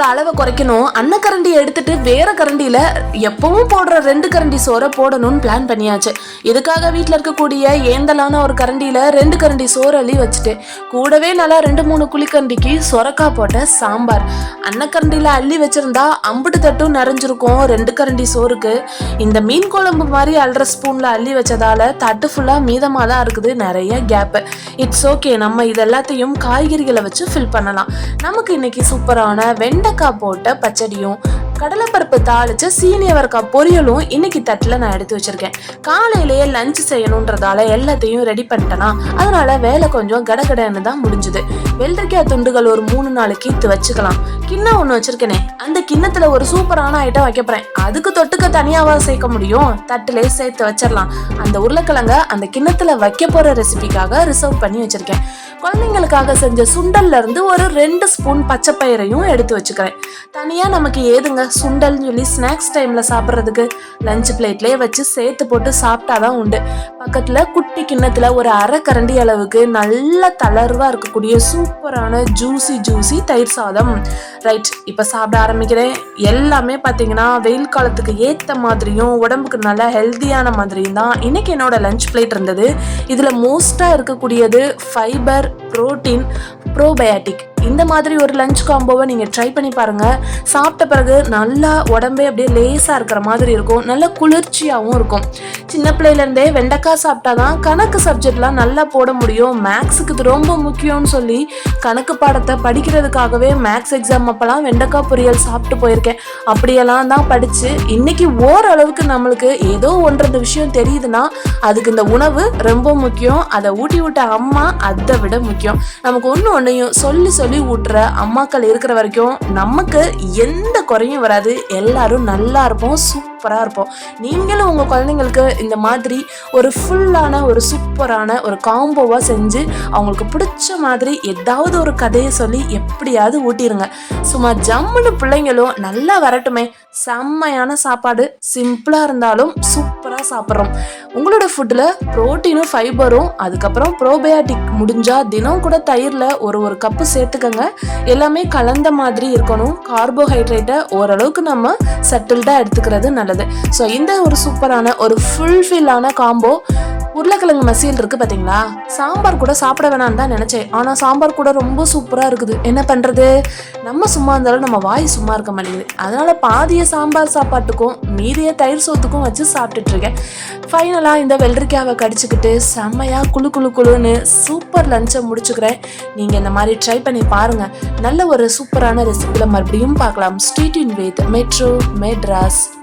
சோறோட அளவை குறைக்கணும். அன்ன கரண்டியை எடுத்துட்டு வேற கரண்டியில எப்பவும் போடுற ரெண்டு கரண்டி சோறை போடணும்னு பிளான் பண்ணியாச்சு. இதுக்காக வீட்டில் இருக்கக்கூடிய ஏந்தலான ஒரு கரண்டியில ரெண்டு கரண்டி சோறு அள்ளி வச்சுட்டு கூடவே நல்லா ரெண்டு மூணு குழிக்கரண்டிக்கு சொரக்காய் போட்ட சாம்பார். அன்னக்கரண்டியில அள்ளி வச்சிருந்தா அம்புட்டு தட்டும் நிறைஞ்சிருக்கும் ரெண்டு கரண்டி சோறுக்கு. இந்த மீன் குழம்பு மாதிரி அல்ற ஸ்பூன்ல அள்ளி வச்சதால தட்டு ஃபுல்லா மீதமாக தான் இருக்குது நிறைய கேப்பு இட்ஸ் ஓகே நம்ம இது எல்லாத்தையும் காய்கறிகளை வச்சு ஃபில் பண்ணலாம். நமக்கு இன்னைக்கு சூப்பரான வெண்டைக்காய் போட்ட பச்சடியும் கடலைப்பருப்பு தாளிச்ச சீனியவரக்காய் பொரியலும் இன்னைக்கு தட்டில் நான் எடுத்து வச்சிருக்கேன். காலையிலேயே லஞ்ச் செய்யணுன்றதால எல்லாத்தையும் ரெடி பண்ணிட்டேனா அதனால வேலை கொஞ்சம் கடகடன்னு தான் முடிஞ்சுது. வெள்ளரிக்காய் துண்டுகள் ஒரு மூணு நாலு கீத்து வச்சுக்கலாம். கிண்ணம் ஒன்று வச்சிருக்கேனே அந்த கிண்ணத்துல ஒரு சூப்பரான ஐட்டம் வைக்க போறேன். அதுக்கு தொட்டுக்க தனியாவா சேர்க்க முடியும். தட்டிலே சேர்த்து வச்சிடலாம். அந்த உருளைக்கிழங்க அந்த கிண்ணத்துல வைக்க போற ரெசிபிக்காக ரிசர்வ் பண்ணி வச்சிருக்கேன். குழந்தைங்களுக்காக செஞ்ச சுண்டல்ல இருந்து ஒரு ரெண்டு ஸ்பூன் பச்சை பயிரையும் எடுத்து வச்சுக்கிறேன். தனியா நமக்கு ஏதுங்க? சுண்டல்னு சொல்லி ஸ்நாக்ஸ் டைம்ல சாப்பிட்றதுக்கு லஞ்ச் பிளேட்லயே வச்சு சேர்த்து போட்டு சாப்பிட்டாதான் உண்டு. பக்கத்துல குட்டி கிண்ணத்துல ஒரு அரை கரண்டி அளவுக்கு நல்ல தளர்வா இருக்கக்கூடிய சூப்பரான ஜூசி ஜூசி தயிர் சாதம். ரைட் இப்போ சாப்பிட ஆரம்பிக்கிறேன். எல்லாமே பார்த்தீங்கன்னா வெயில் காலத்துக்கு ஏற்ற மாதிரியும் உடம்புக்கு நல்லா ஹெல்த்தியான மாதிரியும் தான். இன்னைக்கு என்னோட லஞ்ச் பிளேட் இருந்தது. இதில் மோஸ்ட்டாக இருக்கக்கூடியது ஃபைபர் புரோட்டீன் ப்ரோபயாட்டிக் இந்த மாதிரி ஒரு லஞ்ச் காம்போவை நீங்கள் ட்ரை பண்ணி பாருங்கள் சாப்பிட்ட பிறகு நல்லா உடம்பே அப்படியே லேசாக இருக்கிற மாதிரி இருக்கும். நல்ல குளிர்ச்சியாகவும் இருக்கும். சின்ன பிள்ளையிலேருந்தே வெண்டைக்காய் சாப்பிட்டா தான் கணக்கு சப்ஜெக்ட்லாம் நல்லா போட முடியும். மேக்ஸுக்கு இது ரொம்ப முக்கியம்னு சொல்லி கணக்கு பாடத்தை படிக்கிறதுக்காகவே மேக்ஸ் எக்ஸாம் அப்போலாம் வெண்டைக்காய் பொரியல் சாப்பிட்டு போயிருக்கேன். அப்படியெல்லாம் தான் படித்து இன்னைக்கு ஓரளவுக்கு நம்மளுக்கு ஏதோ ஒன்றது விஷயம் தெரியுதுன்னா அதுக்கு இந்த உணவு ரொம்ப முக்கியம். அதை ஊட்டி விட்ட அம்மா அதை விட முக்கியம். நமக்கு ஒன்று ஒன்றையும் சொல்லி சொல்லி ஊட்டுற அம்மாக்கள் இருக்கிற வரைக்கும் நமக்கு எந்த குறையும் வராது. எல்லாரும் நல்லா இருப்போம் சூப்பராக இருப்போம். நீங்களும் உங்கள் குழந்தைங்களுக்கு இந்த மாதிரி ஒரு ஃபுல்லான ஒரு சூப்பரான ஒரு காம்போவாக செஞ்சு அவங்களுக்கு பிடிச்ச மாதிரி ஏதாவது ஒரு கதையை சொல்லி எப்படியாவது ஊட்டிடுங்க சும்மா ஜம்முன்னு பிள்ளைங்களும் நல்லா வரட்டுமே. செம்மையான சாப்பாடு சிம்பிளாக இருந்தாலும் சூப்பராக சாப்பிட்றோம். உங்களோட ஃபுட்டில் ப்ரோட்டீனும் ஃபைபரும் அதுக்கப்புறம் ப்ரோபயாட்டிக் முடிஞ்சால் தினம் கூட தயிரில் ஒரு ஒரு கப்பு சேர்த்துக்கங்க. எல்லாமே கலந்த மாதிரி இருக்கணும். கார்போஹைட்ரேட்டை ஓரளவுக்கு நம்ம செட்டில்டாக எடுத்துக்கிறது நல்லது. ஸோ இந்த ஒரு சூப்பரான ஒரு ஃபுல்ஃபில்லான காம்போ உருளைக்கிழங்கு மசியல் இருக்கு பார்த்தீங்களா சாம்பார் கூட சாப்பிட வேணாம்னு தான் நினச்சேன். ஆனால் சாம்பார் கூட ரொம்ப சூப்பராக இருக்குது. என்ன பண்ணுறது நம்ம சும்மா இருந்தாலும் நம்ம வாய் சும்மா இருக்க மாட்டேங்குது. அதனால பாதிய சாம்பார் சாப்பாட்டுக்கும் மீதிய தயிர் சோத்துக்கும் வச்சு சாப்பிட்டுட்டு இருக்கேன். இந்த வெள்ளரிக்காவை கடிச்சுக்கிட்டு செம்மையாக குழு குழு குழுன்னு சூப்பர் லஞ்சை முடிச்சுக்கிறேன். நீங்கள் இந்த மாதிரி ட்ரை பண்ணி பாருங்கள் நல்ல ஒரு சூப்பரான ரெசிபியில் மறுபடியும் பார்க்கலாம். Street in with metro Madras